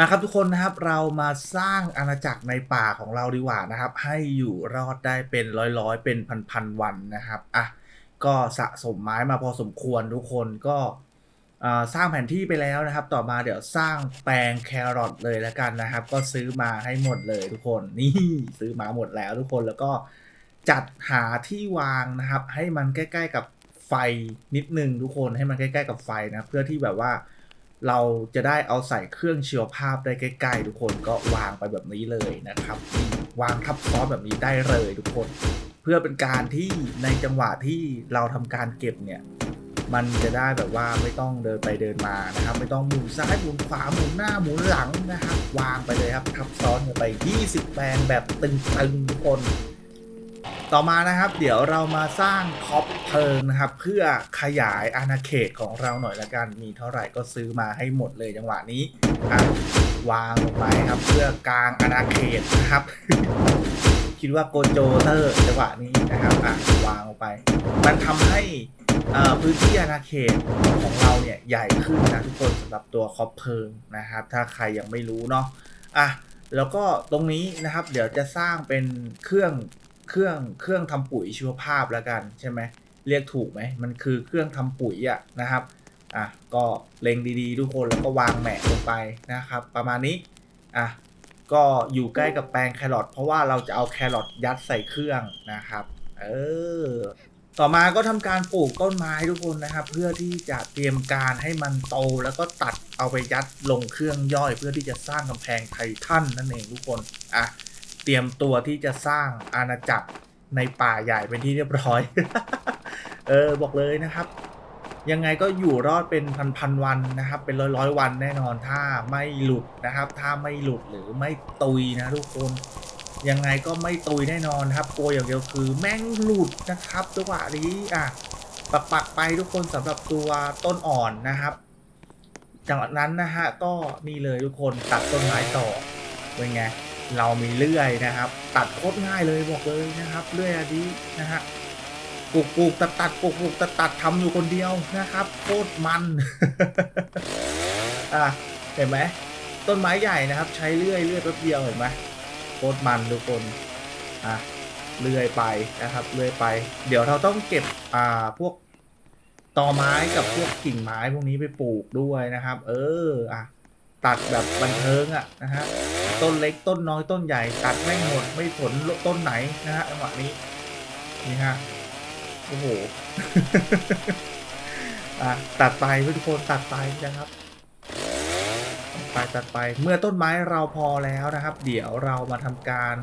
มาครับทุกคนนะครับเรามาสร้างอาณาจักรในป่าของเราดีกว่านะครับ ให้อยู่รอดได้เป็นร้อยๆ เป็นพันๆวันนะครับอะก็สะสมไม้มาพอสมควรทุกคนก็สร้างแผนที่ไปแล้วนะครับ ต่อมาเดี๋ยวสร้างแปลงแครอทเลยแล้วกันนะครับ ก็ซื้อมาให้หมดเลยทุกคนนี่ซื้อมาหมดแล้วทุกคนแล้วก็จัดหาที่วางนะครับ ให้มันใกล้ ๆ กับไฟนิดนึงทุกคนให้มันใกล้ ๆ กับไฟนะเพื่อที่แบบว่า เราจะได้เอาใส่เครื่องชีวภาพได้ใกล้ ๆ ทุกคนก็วางไปแบบนี้เลยนะครับ วางทับซ้อนแบบนี้ได้เลยทุกคน เพื่อเป็นการที่ในจังหวะที่เราทำการเก็บเนี่ยมันจะได้แบบว่าไม่ต้องเดินไปเดินมานะครับ ไม่ต้องหมุนซ้ายหมุนขวาหมุนหน้าหมุนหลังนะครับ วางไปเลยครับทับซ้อนกันไป 20แปลงแบบตึงๆทุกคน ต่อมานะครับเดี๋ยวเรามาสร้างคอปเพลิงนะครับ เพื่อขยายอาณาเขตของเราหน่อยละกัน มีเท่าไหร่ก็ซื้อมาให้หมดเลยจังหวะนี้อะวางลงไปครับเพื่อกลางอาณาเขตนะครับ คิดว่าโกโจเตอร์จังหวะนี้นะครับอะวางลงไป มันทำให้อ่อพื้นที่อาณาเขตของเราเนี่ยใหญ่ขึ้นนะทุกคนสำหรับตัวคอปเพลิงนะครับ ถ้าใครยังไม่รู้เนาะอะแล้วก็ตรงนี้นะครับ เดี๋ยวจะสร้างเป็นเครื่อง เครื่องเครื่องทำปุ๋ยชีวภาพแล้วกันใช่ไหมเรียกถูกไหมมันคือเครื่องทำปุ๋ยอะนะครับอะก็เล็งดีๆ ทุกคนแล้วก็วางแหมะลงไปนะครับ ประมาณนี้อะก็อยู่ใกล้กับแปลงแครอทเพราะว่าเราจะเอาแครอทยัดใส่เครื่องนะครับ เออต่อมาก็ทำการปลูกต้นไม้ทุกคนนะครับ เพื่อที่จะเตรียมการให้มันโตแล้วก็ตัดเอาไปยัดลงเครื่องย่อย เพื่อที่จะสร้างกำแพงไททันนั่นเองทุกคนอะ เตรียมตัวที่จะสร้างอาณาจักรในป่าใหญ่เป็นที่เรียบร้อย เออบอกเลยนะครับ ยังไงก็อยู่รอดเป็นพันๆวันนะครับ เป็นร้อยร้อยวันแน่นอนถ้าไม่หลุดนะครับ ถ้าไม่หลุดหรือไม่ตุยนะทุกคนยังไงก็ไม่ตุยแน่นอนครับกลัวอย่างเดียวคือ แม่งหลุดนะครับจังหวะนี้อะปักปักไปทุกคนสำหรับตัวต้นอ่อนนะครับจากนั้นนะฮะก็นี่เลยทุกคนตัดต้นไม้ต่อเป็นไง เรามีเลื่อยนะครับ ตัดโคตรง่ายเลยบอกเลยนะครับ เลื่อยอันนี้นะฮะปลูกปลูกตัดตัดปลูกปลูกตัดตัดทำอยู่คนเดียวนะครับโคตรมันอะเห็นไหมต้นไม้ใหญ่นะครับ ใช้เลื่อยเลื่อยแป๊บเดียวเห็นไหมโคตรมันทุกคนอะเลื่อยไปนะครับเลื่อยไป เดี๋ยวเราต้องเก็บอ่าพวกตอไม้กับพวกกิ่งไม้พวกนี้ไปปลูกด้วยนะครับ เอออะ ตัดแบบบันเทิงอะนะฮะต้นเล็กต้นน้อยต้นใหญ่ ตัดไม่หมดไม่ผลต้นไหนนะฮะจังหวะนี้นี่ฮะโอ้โหอะตัดไปเพื่อนทุกคนตัดไปนะครับตัดไปตัดไปเมื่อต้นไม้เราพอแล้วนะครับ เดี๋ยวเรามาทำการ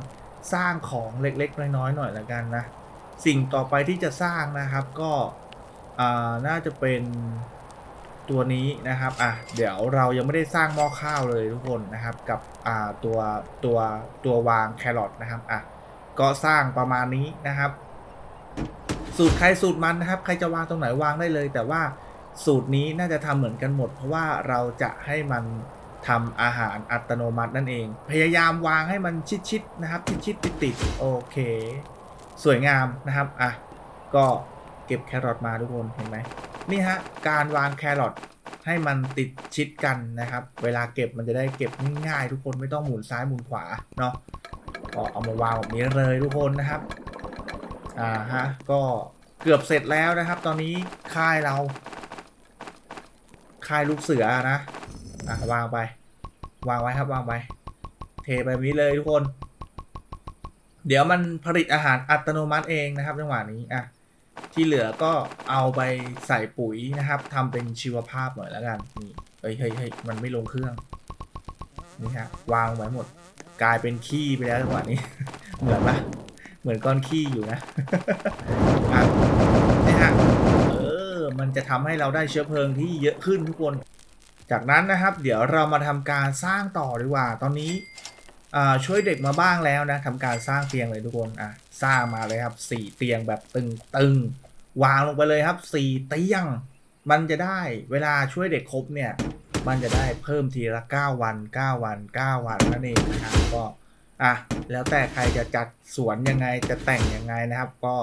สร้างของเล็กๆน้อยๆหน่อยละกันนะ สิ่งต่อไปที่จะสร้างนะครับก็น่าจะเป็น ตัวนี้นะครับอะเดี๋ยวเรายังไม่ได้สร้างหม้อข้าวเลยทุกคนนะครับกับอ่าตัวตัวตัววางแครอทนะครับอะก็สร้างประมาณนี้นะครับ สูตรใครสูตรมันนะครับ ใครจะวางตรงไหนวางได้เลย แต่ว่าสูตรนี้น่าจะทำเหมือนกันหมด เพราะว่าเราจะให้มันทำอาหารอัตโนมัตินั่นเอง พยายามวางให้มันชิดๆนะครับ ชิดๆติดๆโอเค สวยงามนะครับอะก็เก็บแครอทมาทุกคนเห็นไหม นี่ฮะ การวางแครอทให้มันติดชิดกันนะครับ เวลาเก็บมันจะได้เก็บง่ายๆทุกคนไม่ต้องหมุนซ้ายหมุนขวาเนาะก็เอามาวางแบบนี้เลยทุกคนนะครับ อ่าฮะ ก็เกือบเสร็จแล้วนะครับ ตอนนี้ค่ายเรา ค่ายลูกเสือนะอะวางไป วางไว้ครับวางไป เทไปแบบนี้เลยทุกคน เดี๋ยวมันผลิตอาหารอัตโนมัติเองนะครับจังหวะนี้อะ ที่เหลือก็เอาไปใส่ปุ๋ยนะครับทำเป็นชีวภาพหน่อยแล้วกันนี่เฮ้ยเฮ้ยเฮ้ยมันไม่ลงเครื่องนี่ฮะวางไว้หมด กลายเป็นขี้ไปแล้วจังหวะนี้ เหมือนปะเหมือนก้อนขี้อยู่นะอะนี่ฮะเออมันจะทำให้เราได้เชื้อเพลิงที่เยอะขึ้นทุกคน จากนั้นนะครับ เดี๋ยวเรามาทำการสร้างต่อดีกว่า ตอนนี้อ่าช่วยเด็กมาบ้างแล้วนะทำการสร้างเตียงเลยทุกคนอะ สร้างมาเลยครับสี่เตียงแบบตึงตึงๆวางลงไปเลยครับสี่เตียง มันจะได้เวลาช่วยเด็กครบเนี่ย มันจะได้เพิ่มทีละ 9 วัน 9 วัน 9 วันนั่นเองนะครับก็อะแล้วแต่ใครจะจัดสวนยังไงจะแต่งยังไงนะครับ ก็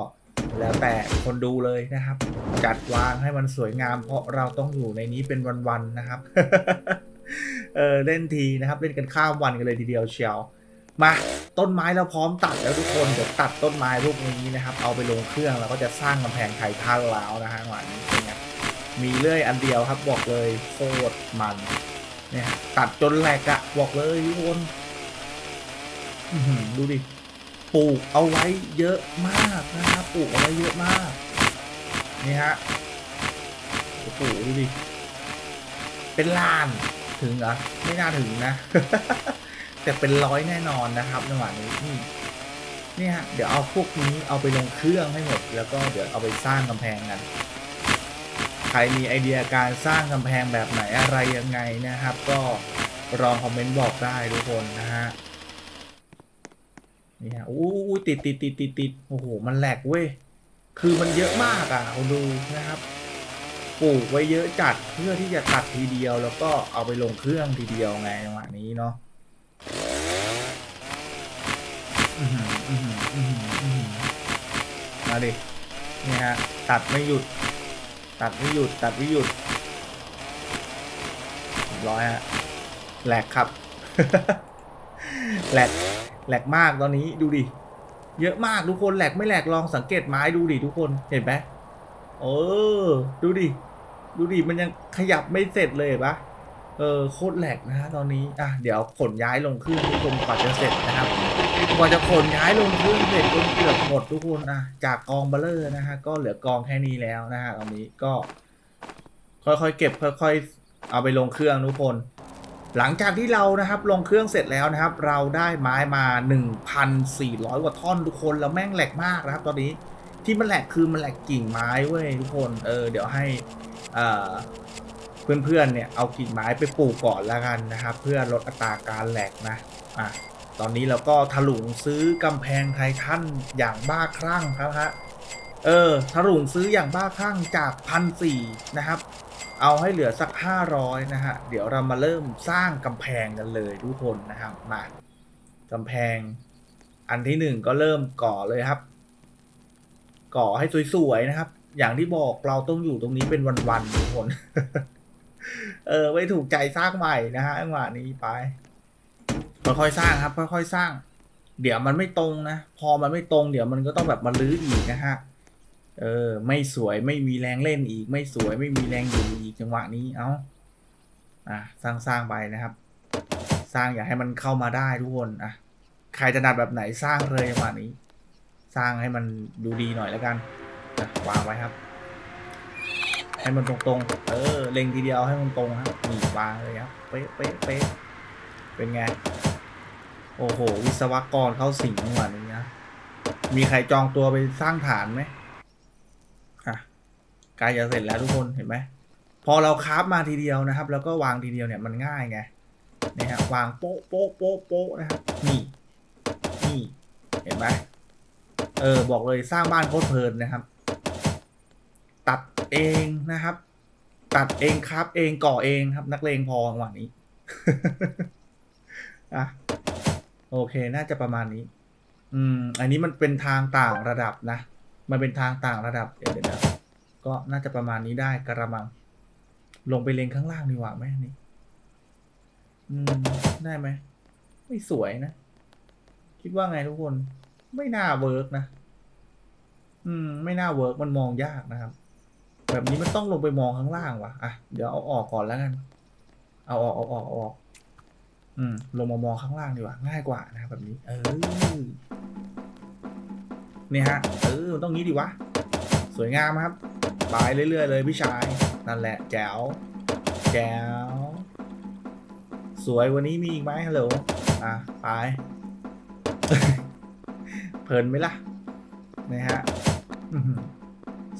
แล้วแต่คนดูเลยนะครับ จัดวางให้มันสวยงาม เพราะเราต้องอยู่ในนี้เป็นวันๆนะครับเออเล่นทีนะครับ เล่นกันข้ามวันกันเลยทีเดียวเชียว มาต้นไม้เราพร้อมตัดแล้วทุกคนเดี๋ยวตัดต้นไม้พวกนี้นะครับ เอาไปลงเครื่องแล้วก็จะสร้างกำแพงไททันแล้วนะฮะหวานนี้เป็นไงมีเลื่อยอันเดียวครับบอกเลยโคตรมันเนี่ยตัดจนแหลกอะบอกเลยทุกคนดูดิปลูกเอาไว้เยอะมากนะครับปลูกเอาไว้เยอะมากนี่ฮะโอ้โหดูดิเป็นล้านถึงเหรอไม่น่าถึงนะ แต่เป็นร้อยแน่นอนนะครับจังหวะนี้นี่นี่ฮะเดี๋ยวเอาพวกนี้เอาไปลงเครื่องให้หมด แล้วก็เดี๋ยวเอาไปสร้างกำแพงกันใครมีไอเดียการสร้างกำแพงแบบไหนอะไรยังไงนะครับ ก็ลองคอมเมนต์บอกได้ทุกคนนะฮะนี่ฮะอู้ยติดติดติดติดติดโอ้โหมันแหลกเว้ยคือมันเยอะมากอะคุณดูนะครับปลูกไว้เยอะจัดเพื่อที่จะตัดทีเดียวแล้วก็เอาไปลงเครื่องทีเดียวไงจังหวะนี้เนาะ อื้อหืออื้อหืออื้อหืออื้อหือมาดินี่ฮะตัดไม่หยุด ตัดไม่หยุด ตัดไม่หยุดเรียบร้อยฮะแหลกครับ แหลกแหลกมากตอนนี้ดูดิ เยอะมากทุกคนแหลกไม่แหลกลองสังเกตไม้ดูดิทุกคนเห็นไหมเออ ดูดิ ดูดิ มันยังขยับไม่เสร็จเลยเห็นปะ ออโคตรแหลกนะฮะตอนนี้อะเดี๋ยวขนย้ายลงเครื่องทุกคนกว่าจะเสร็จนะครับกว่าจะขนย้ายลงเครื่องเสร็จจนเกือบหมดทุกคนอะจากกองเบลเลอร์นะฮะก็เหลือกองแค่นี้แล้วนะฮะตอนนี้ก็ ค่อยๆเก็บค่อยๆเอาไปลงเครื่องทุกคน หลังจากที่เรานะครับ ลงเครื่องเสร็จแล้วนะครับ เราได้ไม้มา 1,400 กว่าท่อนทุกคนแล้วแม่งแหลกมากนะครับ ตอนนี้ที่มันแหลกคือมันแหลกกิ่งไม้เว้ยทุกคนเออเดี๋ยวให้อ่า เพื่อนๆเนี่ยเอากิ่งไม้ไปปลูกก่อนแล้วกันนะครับ เพื่อลดอัตราการแหลกนะอะตอนนี้เราก็ถลุงซื้อกำแพงไททันอย่างบ้าคลั่งครับฮะเออถลุงซื้ออย่างบ้าคลั่งจากพันสี่นะครับ เอาให้เหลือสักห้าร้อยนะฮะ เดี๋ยวเรามาเริ่มสร้างกำแพงกันเลยทุกคนนะครับมากำแพง อันที่หนึ่งก็เริ่มก่อเลยครับ ก่อให้สวยๆนะครับ อย่างที่บอกเราต้องอยู่ตรงนี้เป็นวันๆทุกคน เออไม่ถูกใจสร้างใหม่นะฮะจังหวะนี้ไปค่อยๆสร้างครับค่อยๆสร้าง เดี๋ยวมันไม่ตรงนะ พอมันไม่ตรง เดี๋ยวมันก็ต้องแบบมาลื้ออีกนะฮะเออ ไม่สวยไม่มีแรงเล่นอีก ไม่สวยไม่มีแรงอยู่อีกจังหวะนี้เอาอะสร้างสร้างไปนะครับ สร้างอย่าให้มันเข้ามาได้ทุกคนอะใครจะนัดแบบไหนสร้างเลยจังหวะนี้ สร้างให้มันดูดีหน่อยแล้วกันวางไว้ครับ ให้มันตรงๆ เออ เล็งทีเดียวให้มันตรงครับนี่วางเลยครับ เป๊ะเป๊ะเป๊ะเป็นไง โอ้โห วิศวกรเข้าสิงหวะนี้นะมีใครจองตัวไปสร้างฐานไหมอะใกล้จะเสร็จแล้วทุกคนเห็นไหม พอเราคราฟมาทีเดียวนะครับ แล้วก็วางทีเดียวเนี่ยมันง่ายไงนี่ฮะวางโป๊ะโป๊ะโป๊ะโป๊ะนะครับนี่นี่เห็นไหมเออ บอกเลยสร้างบ้านโคตรเพลินนะครับ เองนะครับ ตัดเองครับ เองก่อเองครับ นักเลงพอจังหวะนี้อะโอเค น่าจะประมาณนี้ อืม อันนี้มันเป็นทางต่างระดับนะ มันเป็นทางต่างระดับ เดี๋ยวเดี๋ยวก็น่าจะประมาณนี้ได้กระมัง ลงไปเลงข้างล่างดีกว่าไหมนนี่ อืม ได้ไหม ไม่สวยนะ คิดว่าไงทุกคน ไม่น่าเวิร์กนะ อืม ไม่น่าเวิร์กมันมองยากนะครับ แบบนี้มันต้องลงไปมองข้างล่างวะอะเดี๋ยวเอาออกก่อนแล้วกันเอาออกเอาออกเอาออก อืม ลงมามองข้างล่างดีกว่า ง่ายกว่านะครับแบบนี้ เออเนี่ยฮะ เออมันต้องงี้ดีวะ สวยงามครับไปเรื่อยๆเลยพี่ชาย นั่นแหละ แจ๋ว แจ๋ว สวยวันนี้มีอีกไหมฮัลโหล อะไปเพลินไหมล่ะนะฮะ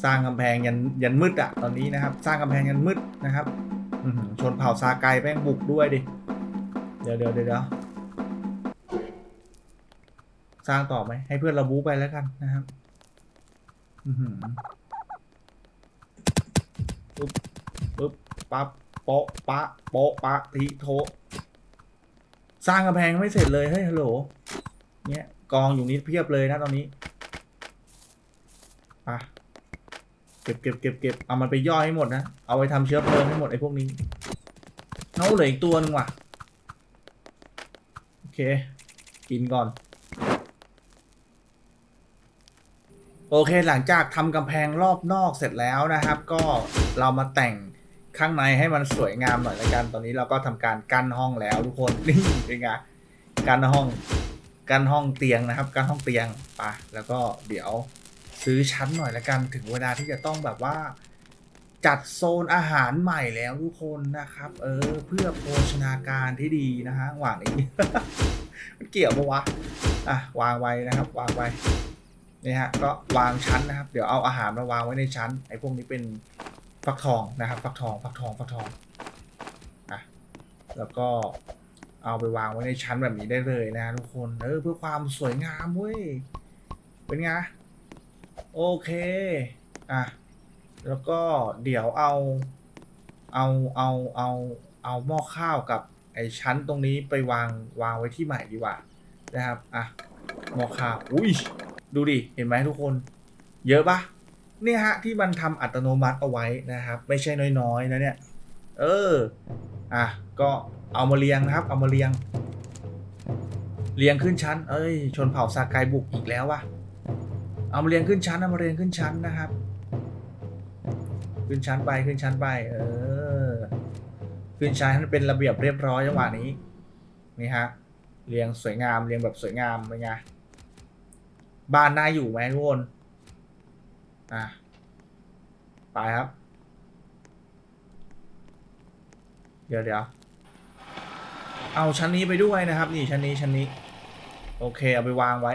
สร้างกำแพงยันยันมืดอะตอนนี้นะครับ สร้างกำแพงยันมืดนะครับชนเผ่าซาไกแม่งบุกด้วยดิ เดี๋ยวเดี๋ยวเดี๋ยวเดี๋ยวสร้างต่อไหมให้เพื่อนเราบู๊ไปแล้วกันนะครับปุ๊บปุ๊บปั๊บโป๊ะปะโป๊ะปะทีโท สร้างกำแพงไม่เสร็จเลยเฮ้ยฮัลโหลเนี่ยกองอยู่นี้เพียบเลยนะตอนนี้ไป เก็บเก็บเก็บเก็บเอามันไปย่อยให้หมดนะ เอาไปทำเชื้อเพลิงให้หมดไอ้พวกนี้เอาเหลืออีกตัวหนึงว่ะ โอเค กินก่อน โอเคหลังจากทำกำแพงรอบนอกเสร็จแล้วนะครับ ก็เรามาแต่งข้างในให้มันสวยงามหน่อยละกัน ตอนนี้เราก็ทำการกั้นห้องแล้วทุกคน นี่เป็นไงกั้นห้องกั้นห้องเตียงนะครับกั้นห้องเตียงไปแล้วก็เดี๋ยว ซื้อชั้นหน่อยละกันถึงเวลาที่จะต้องแบบว่า จัดโซนอาหารใหม่แล้วทุกคนนะครับ เออ เพื่อโภชนาการที่ดีนะฮะหว่างนี้มันเกี่ยวปะวะอะวางไว้นะครับ วางไว้นี่ฮะก็วางชั้นนะครับ เดี๋ยวเอาอาหารมาวางไว้ในชั้นไอ้พวกนี้เป็นฟักทองนะครับฟักทองฟักทองฟักทองอะแล้วก็เอาไปวางไว้ในชั้นแบบนี้ได้เลยนะทุกคน เออเพื่อความสวยงามเว้ย เป็นไง โอเค อะ แล้วก็เดี๋ยวเอา เอาเอาเอาเอาหม้อข้าวกับไอ้ชั้นตรงนี้ไปวางวางไว้ที่ใหม่ดีกว่านะครับ อะ หม้อข้าว อุ้ย ดูดิ เห็นไหมทุกคน เยอะปะเนี่ยฮะ ที่มันทำอัตโนมัติเอาไว้นะครับ ไม่ใช่น้อยๆนะเนี่ย เออ อะ ก็เอามาเรียงนะครับ เอามาเรียง เรียงขึ้นชั้น เอ้ย ชนเผ่าซากายบุกอีกแล้ววะ เอามาเรียงขึ้นชั้นเอามาเรียงขึ้นชั้นนะครับ ขึ้นชั้นไปขึ้นชั้นไป เออ ขึ้นชั้นเป็นระเบียบเรียบร้อยจังหวะนี้ นี่ฮะ เรียงสวยงามเรียงแบบสวยงามเป็นไง บ้านน่าอยู่ไหมทุกคน อะ ไปครับ เดี๋ยวเดี๋ยวเอาชั้นนี้ไปด้วยนะครับ นี่ชั้นนี้ชั้นนี้ โอเคเอาไปวางไว้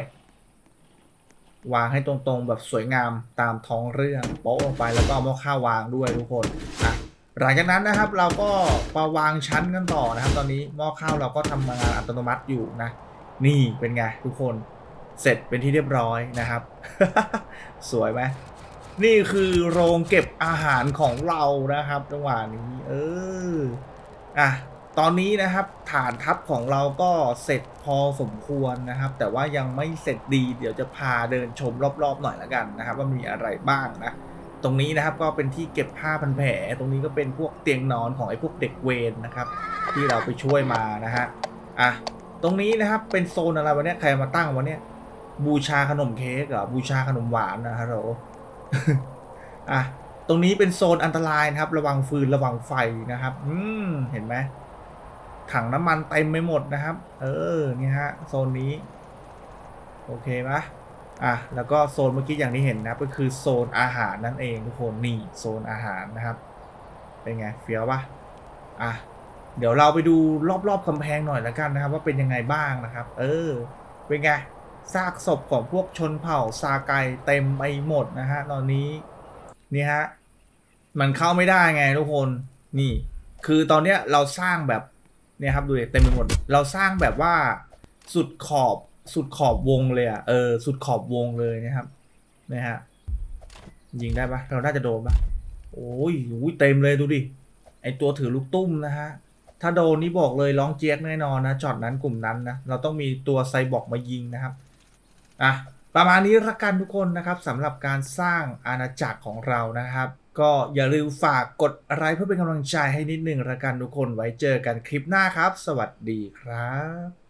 วางให้ตรงๆแบบสวยงามตามท้องเรื่องโป๊ะลงไปแล้วก็เอาหม้อข้าววางด้วยทุกคนอะหลังจากนั้นนะครับเราก็มาวางชั้นกันต่อนะครับ ตอนนี้หม้อข้าวเราก็ทำงานอัตโนมัติอยู่นะ นี่เป็นไงทุกคนเสร็จเป็นที่เรียบร้อยนะครับ สวยไหมนี่คือโรงเก็บอาหารของเรานะครับจังหวะนี้ เอออะ ตอนนี้นะครับฐานทัพของเราก็เสร็จพอสมควรนะครับ แต่ว่ายังไม่เสร็จดี เดี๋ยวจะพาเดินชมรอบๆหน่อยละกันนะครับ ว่ามีอะไรบ้างนะตรงนี้นะครับก็เป็นที่เก็บผ้าพันแผลตรงนี้ก็เป็นพวกเตียงนอนของไอ้พวกเด็กเวรนะครับ ที่เราไปช่วยมานะฮะอะตรงนี้นะครับเป็นโซนอะไรวะเนี่ยใครมาตั้งวะเนี่ยบูชาขนมเค้กเหรอบูชาขนมหวานนะฮัลโหอะตรงนี้เป็นโซนอันตรายนะครับ ระวังฟืนระวังไฟนะครับ อืมเห็นไหม ถังน้ำมันเต็มไปหมดนะครับ เออ นี่ฮะ โซนนี้ โอเคปะอะ แล้วก็โซนเมื่อกี้อย่างที่เห็นนะ ก็คือโซนอาหารนั่นเองทุกคน นี่โซนอาหารนะครับ เป็นไง เฟี้ยวปะอะ เดี๋ยวเราไปดูรอบๆกำแพงหน่อยแล้วกันนะครับ ว่าเป็นยังไงบ้างนะครับ เออ เป็นไง ซากศพของพวกชนเผ่าซาไกเต็มไปหมดนะฮะ ตอนนี้ นี่ฮะ มันเข้าไม่ได้ไงทุกคน นี่ คือตอนเนี้ยเราสร้างแบบ เนี่ยครับดูเต็มไปหมด เราสร้างแบบว่าสุดขอบสุดขอบวงเลยอะเออสุดขอบวงเลยนะครับนะฮะยิงได้ปะเราน่าจะโดนปะโอ้ยโอ้ยเต็มเลยดูดิไอตัวถือลูกตุ้มนะฮะถ้าโดนนี่บอกเลยร้องเจี๊ยกแน่นอนนะช็อตนั้นกลุ่มนั้นนะเราต้องมีตัวไซบอร์กมายิงนะครับอะประมาณนี้ละกันทุกคนนะครับสำหรับการสร้างอาณาจักรของเรานะครับ ก็อย่าลืมฝากกดไลค์เพื่อเป็นกำลังใจให้นิดหนึ่งละกันทุกคนไว้เจอกันคลิปหน้าครับ สวัสดีครับ